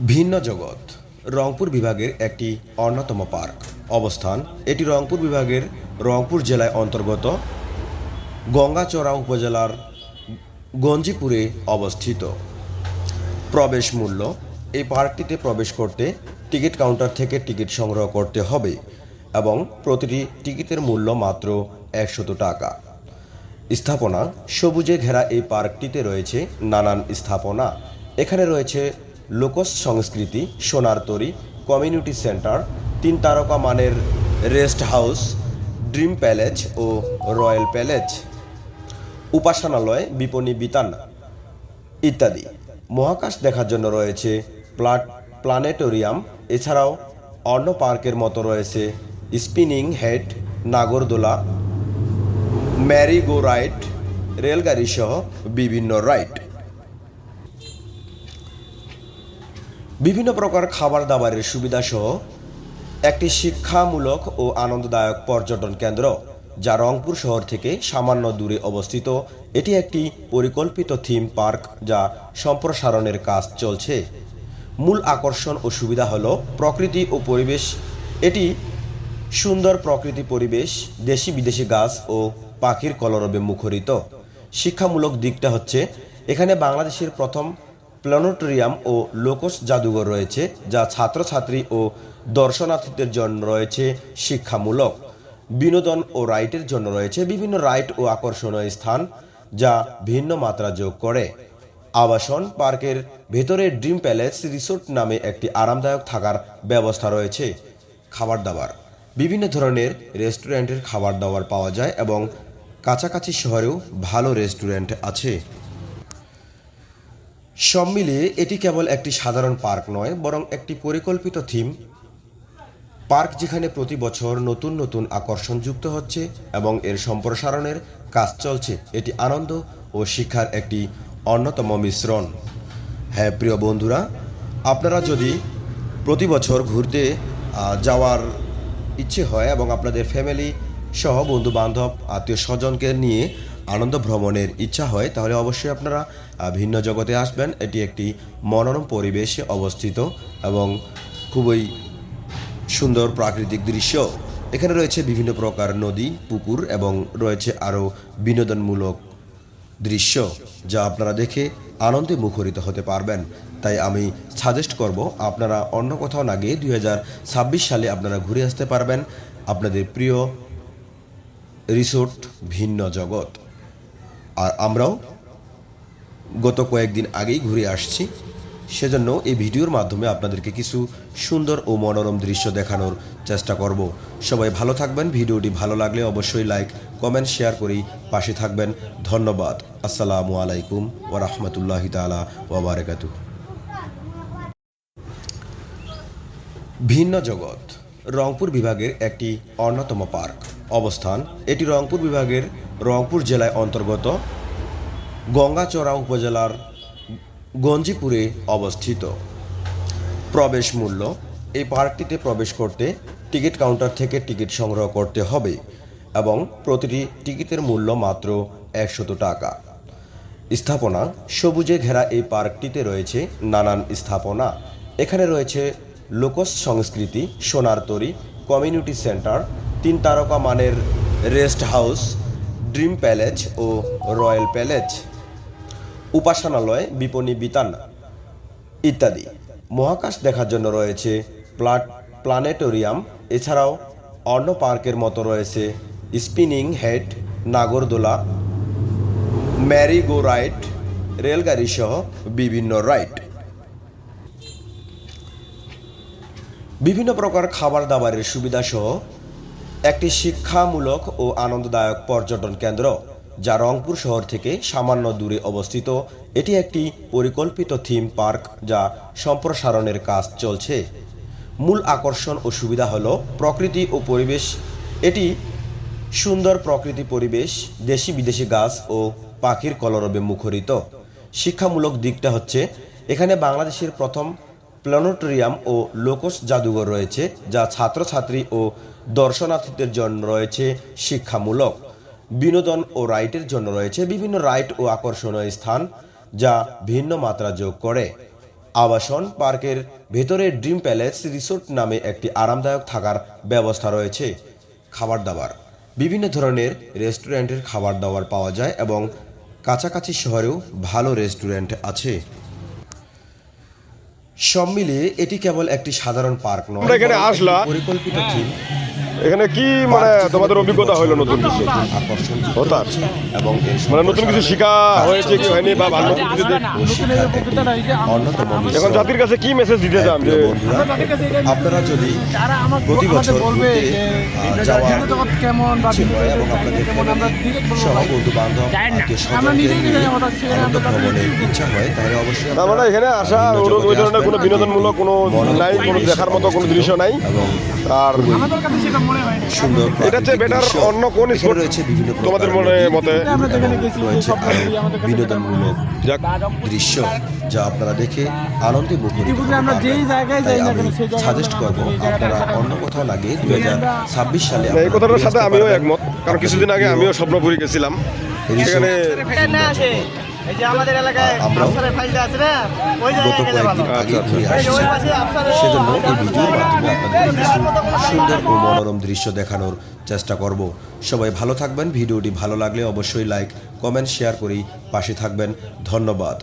ভিন্ন জগৎ, রংপুর বিভাগের একটি অন্যতম পার্ক। অবস্থান, এটি রংপুর বিভাগের রংপুর জেলায় অন্তর্গত। গঙ্গাচড়া উপজেলার গঞ্জিপুরে অবস্থিত। প্রবেশ মূল্য, এই পার্কটিতে প্রবেশ করতে টিকিট কাউন্টার থেকে টিকিট সংগ্রহ করতে হবে এবং প্রতিটি টিকিটের মূল্য মাত্র একশত টাকা। স্থাপনা, সবুজে ঘেরা এই পার্কটিতে রয়েছে নানান স্থাপনা। এখানে রয়েছে লোকস সংস্কৃতি, সোনার তরী, কমিউনিটি সেন্টার, তিন তারকা মানের রেস্ট হাউস, ড্রিম প্যালেস ও রয়্যাল প্যালেস, উপাসনালয়, বিপণী বিতান ইত্যাদি। মহাকাশ দেখার জন্য রয়েছে প্লাট প্ল্যানেটোরিয়াম এছাড়াও অন্য পার্কের মতো রয়েছে স্পিনিং হেড, নাগরদোলা ম্যারি গো রাইড রেলগাড়ি সহ বিভিন্ন রাইড। বিভিন্ন প্রকার খাবার দাবারের সুবিধা সহ একটি শিক্ষামূলক ও আনন্দদায়ক পর্যটন কেন্দ্র, যা রংপুর শহর থেকে সামান্য দূরে অবস্থিত। এটি একটি পরিকল্পিত থিম পার্ক, যা সম্প্রসারণের কাজ চলছে। মূল আকর্ষণ ও সুবিধা হলো প্রকৃতি ও পরিবেশ। এটি সুন্দর প্রকৃতি পরিবেশ দেশি বিদেশি গাছ ও পাখির কলরবে মুখরিত। শিক্ষামূলক দিকটা হচ্ছে, এখানে বাংলাদেশের প্রথম প্ল্যানেটোরিয়াম ও লোকস জাদুঘর রয়েছে, যা ছাত্রছাত্রী ও দর্শনার্থীদের জন্য রয়েছে শিক্ষামূলক। বিনোদন ও রাইটের জন্য রয়েছে বিভিন্ন রাইড ও আকর্ষণীয় স্থান, যা ভিন্ন মাত্রা যোগ করে। আবাসন পার্কের ভেতরে ড্রিম প্যালেস রিসোর্ট নামে একটি আরামদায়ক থাকার ব্যবস্থা রয়েছে। খাবার দাবার। বিভিন্ন ধরনের রেস্টুরেন্টের খাবার দাবার পাওয়া যায় এবং কাছাকাছি শহরেও ভালো রেস্টুরেন্ট আছে। সব মিলিয়ে এটি কেবল একটি সাধারণ পার্ক নয়, বরং একটি পরিকল্পিত থিম। পার্ক যেখানে প্রতি বছর নতুন নতুন আকর্ষণ যুক্ত হচ্ছে এবং এর সম্প্রসারণের কাজ চলছে, এটি আনন্দ ও শিক্ষার একটি অন্যতম মিশ্রণ। হ্যাঁ প্রিয় বন্ধুরা, আপনারা যদি প্রতি বছর ঘুরতে যাওয়ার ইচ্ছে হয় এবং আপনাদের ফ্যামিলি সহ বন্ধু বান্ধব আত্মীয় স্বজনকে নিয়ে আনন্দ ভ্রমণের ইচ্ছা হয়, তাহলে অবশ্যই আপনারা ভিন্ন জগতে আসবেন। এটি একটি মনোরম পরিবেশে অবস্থিত এবং খুবই সুন্দর প্রাকৃতিক দৃশ্য। এখানে রয়েছে বিভিন্ন প্রকার নদী, পুকুর এবং রয়েছে আরও বিনোদনমূলক দৃশ্য, যা আপনারা দেখে আনন্দে মুখরিত হতে পারবেন। তাই আমি সাজেস্ট করব, আপনারা অন্য কোথাও না গিয়ে দুই হাজার ছাব্বিশ সালে আপনারা ঘুরে আসতে পারবেন। আপনাদের প্রিয় রিসোর্ট ভিন্ন জগৎ। আর আমরাও গত কয়েকদিন আগেই ঘুরে আসছি। সেজন্য এই ভিডিওর মাধ্যমে আপনাদেরকে কিছু সুন্দর ও মনোরম দৃশ্য দেখানোর চেষ্টা করব। সবাই ভালো থাকবেন, ভিডিওটি ভালো লাগলে অবশ্যই লাইক, কমেন্ট, শেয়ার করেই পাশে থাকবেন। ধন্যবাদ। আসসালামু আলাইকুম ওয়া রাহমাতুল্লাহি তাআলা ওয়া ভিন্ন জগৎ, রংপুর বিভাগের একটি অন্যতম পার্ক। অবস্থান, এটি রংপুর বিভাগের রংপুর জেলায় অন্তর্গত গঙ্গাচড়া উপজেলার গঞ্জিপুরে অবস্থিত। প্রবেশ মূল্য, এই পার্কটিতে প্রবেশ করতে টিকিট কাউন্টার থেকে টিকিট সংগ্রহ করতে হবে এবং প্রতিটি টিকিটের মূল্য মাত্র একশত টাকা। স্থাপনা, সবুজে ঘেরা এই পার্কটিতে রয়েছে নানান স্থাপনা। এখানে রয়েছে লোকস সংস্কৃতি, সোনার তরী, কমিউনিটি সেন্টার, তিন তারকা মানের রেস্ট হাউস ড্রিম প্যালেস ও রয়্যাল প্যালেস উপাসনালয়, বিপণী বিতান ইত্যাদি। মহাকাশ দেখার জন্য রয়েছে প্লাট, প্ল্যানেটোরিয়াম। এছাড়াও অন্য পার্কের মতো রয়েছে স্পিনিং হেড, নাগরদোলা ম্যারি গো রাইড রেলগাড়ি সহ বিভিন্ন রাইড। বিভিন্ন প্রকার খাবার দাবারের সুবিধা সহ একটি শিক্ষামূলক ও আনন্দদায়ক পর্যটন কেন্দ্র, যা রংপুর শহর থেকে সামান্য দূরে অবস্থিত। এটি একটি পরিকল্পিত থিম পার্ক, যা সম্প্রসারণের কাজ চলছে। মূল আকর্ষণ ও সুবিধা হলো প্রকৃতি ও পরিবেশ। এটি সুন্দর প্রকৃতি পরিবেশ দেশি বিদেশি গাছ ও পাখির কলরবে মুখরিত। শিক্ষামূলক দিকটা হচ্ছে, এখানে বাংলাদেশের প্রথম প্ল্যানেটোরিয়াম ও লোকস জাদুঘর রয়েছে, যা ছাত্রছাত্রী ও দর্শনার্থীদের জন্য রয়েছে শিক্ষামূলক। বিনোদন ও রাইটের জন্য রয়েছে বিভিন্ন রাইড ও আকর্ষণীয় স্থান, যা ভিন্ন মাত্রা যোগ করে। আবাসন পার্কের ভেতরে ড্রিম প্যালেস রিসোর্ট নামে একটি আরামদায়ক থাকার ব্যবস্থা রয়েছে। খাবার দাবার। বিভিন্ন ধরনের রেস্টুরেন্টের খাবার দাবার পাওয়া যায় এবং কাছাকাছি শহরেও ভালো রেস্টুরেন্ট আছে। সব মিলিয়ে এটি কেবল একটি সাধারণ পার্ক নয় এখানে আসলা। পরিকল্পিত থিম এখানে কি মানে তোমাদের অভিজ্ঞতা হইল নতুন কিছু। হচ্ছে এবং মানে নতুন কিছু শিখা হয়েছে কি হয়নি বা ভালো এখন জাতির কাছে কি মেসেজ দিতে চান যে আপনারা যদি প্রতি বছর ঘুরতে, যাওয়া কেমন বা এবং আপনাদের সহ বন্ধু বান্ধব আনন্দ ইচ্ছা হয় তাহলে অবশ্যই মানে এখানে আসা ওই- ধরনের কোনো বিনোদনমূলক কোনো নাই কোনো দেখার মতো কোনো দৃশ্য নাই। এবং আর। সুন্দর এটা চেয়ে বেটার অন্য কোন sport রয়েছে বিভিন্ন তোমাদের মনে মতে? রয়েছে বিনোদনমূলক যাক। দৃশ্য যা আপনারা দেখে আনন্দে মুখরিত আমরা যেই জায়গায় যাই না কেন, সেই সাজেস্ট করব আপনারা অন্য কোথাও হাজার ছাব্বিশ সালে এই কথাটার সাথে আমিও একমত কারণ কিছুদিন আগে আমিও স্বপ্নপুরি গেছিলাম। সেখানে এই যে আমাদের এলাকায় আফসারের ফাইলটা আছে না? ওই জায়গায় গেলে ভালো। আগে আচ্ছা, আফসারের সেজন্য এই ভিডিওর মাধ্যমে আপনাদের কিছু সুন্দর ও মনোরম দৃশ্য দেখানোর চেষ্টা করব। সবাই ভালো থাকবেন ভিডিওটি ভালো লাগলে অবশ্যই লাইক কমেন্ট শেয়ার করি পাশে থাকবেন। ধন্যবাদ।